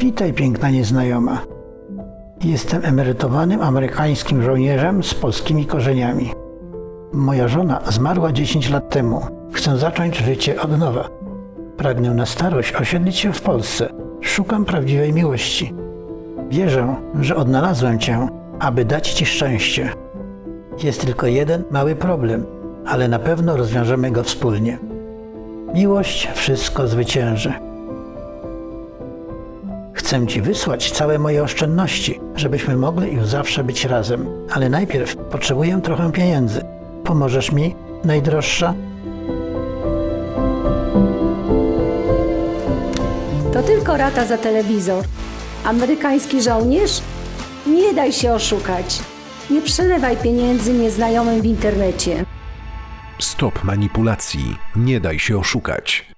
Witaj, piękna nieznajoma. Jestem emerytowanym amerykańskim żołnierzem z polskimi korzeniami. Moja żona zmarła 10 lat temu. Chcę zacząć życie od nowa. Pragnę na starość osiedlić się w Polsce. Szukam prawdziwej miłości. Wierzę, że odnalazłem Cię, aby dać Ci szczęście. Jest tylko jeden mały problem, ale na pewno rozwiążemy go wspólnie. Miłość wszystko zwycięży. Chcę Ci wysłać całe moje oszczędności, żebyśmy mogli już zawsze być razem. Ale najpierw potrzebuję trochę pieniędzy. Pomożesz mi, najdroższa? To tylko rata za telewizor. Amerykański żołnierz? Nie daj się oszukać. Nie przelewaj pieniędzy nieznajomym w internecie. Stop manipulacji. Nie daj się oszukać.